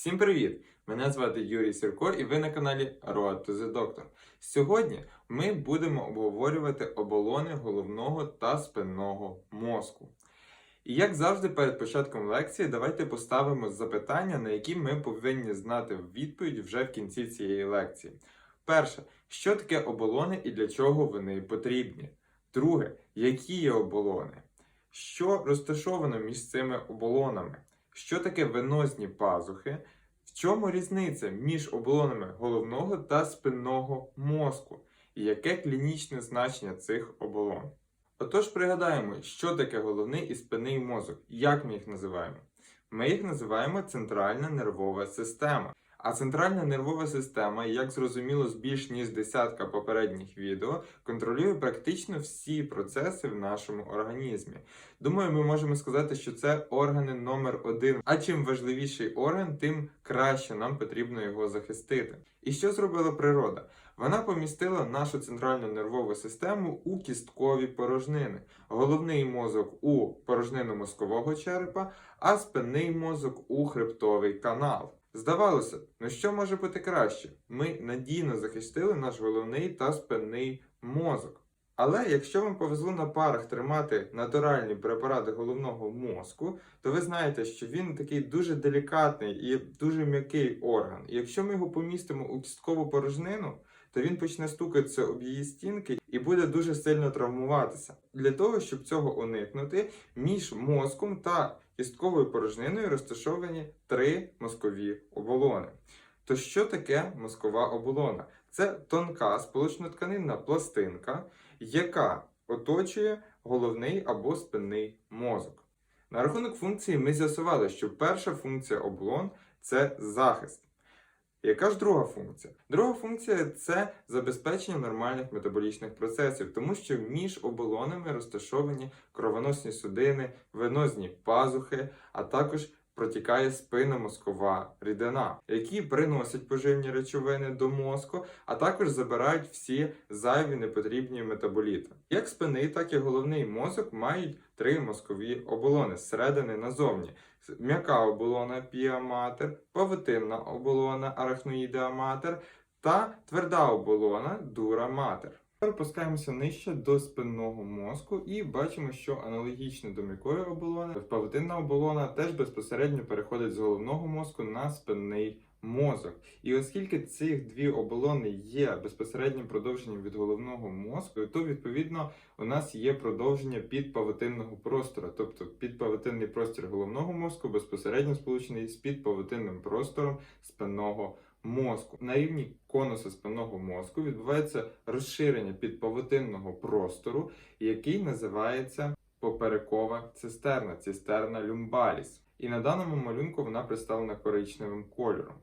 Всім привіт! Мене звати Юрій Сірко і ви на каналі Road to the Doctor. Сьогодні ми будемо обговорювати оболони головного та спинного мозку. І як завжди, перед початком лекції, давайте поставимо запитання, на які ми повинні знати відповідь вже в кінці цієї лекції. Перше, що таке оболони і для чого вони потрібні? Друге, які є оболони? Що розташовано між цими оболонами? Що таке венозні пазухи? В чому різниця між оболонами головного та спинного мозку? І яке клінічне значення цих оболон? Отож, пригадаємо, що таке головний і спинний мозок, як ми їх називаємо? Ми їх називаємо центральна нервова система. А центральна нервова система, як зрозуміло з більш ніж десятка попередніх відео, контролює практично всі процеси в нашому організмі. Думаю, ми можемо сказати, що це органи номер один. А чим важливіший орган, тим краще нам потрібно його захистити. І що зробила природа? Вона помістила нашу центральну нервову систему у кісткові порожнини, головний мозок у порожнину мозкового черепа, а спинний мозок у хребтовий канал. Здавалося, ну що може бути краще? Ми надійно захистили наш головний та спинний мозок. Але якщо вам повезло на парах тримати натуральні препарати головного мозку, то ви знаєте, що він такий дуже делікатний і дуже м'який орган. І якщо ми його помістимо у кісткову порожнину, то він почне стукатися об її стінки і буде дуже сильно травмуватися. Для того, щоб цього уникнути, між мозком та кістковою порожниною розташовані три мозкові оболони. То що таке мозкова оболона? Це тонка сполучнотканинна пластинка, яка оточує головний або спинний мозок. На рахунок функції ми з'ясували, що перша функція оболон це захист. Яка ж друга функція? Друга функція це забезпечення нормальних метаболічних процесів, тому що між оболонами розташовані кровоносні судини, венозні пазухи, а також протікає спинномозкова рідина, які приносять поживні речовини до мозку, а також забирають всі зайві непотрібні метаболіти. Як спинний, так і головний мозок мають три мозкові оболони зсередини назовні. М'яка оболона піаматер, павутинна оболона арахноїдеаматер та тверда оболона дураматер. Тепер опускаємося нижче до спинного мозку і бачимо, що аналогічно до м'якої оболони, павутинна оболона теж безпосередньо переходить з головного мозку на спинний мозок. І оскільки ці дві оболони є безпосереднім продовженням від головного мозку, то відповідно у нас є продовження підпавутинного простору, тобто підпавутинний простір головного мозку безпосередньо сполучений з підпавутинним простором спинного мозку. На рівні конуса спинного мозку відбувається розширення підповитинного простору, який називається поперекова цистерна, цистерна люмбаліс. І на даному малюнку вона представлена коричневим кольором.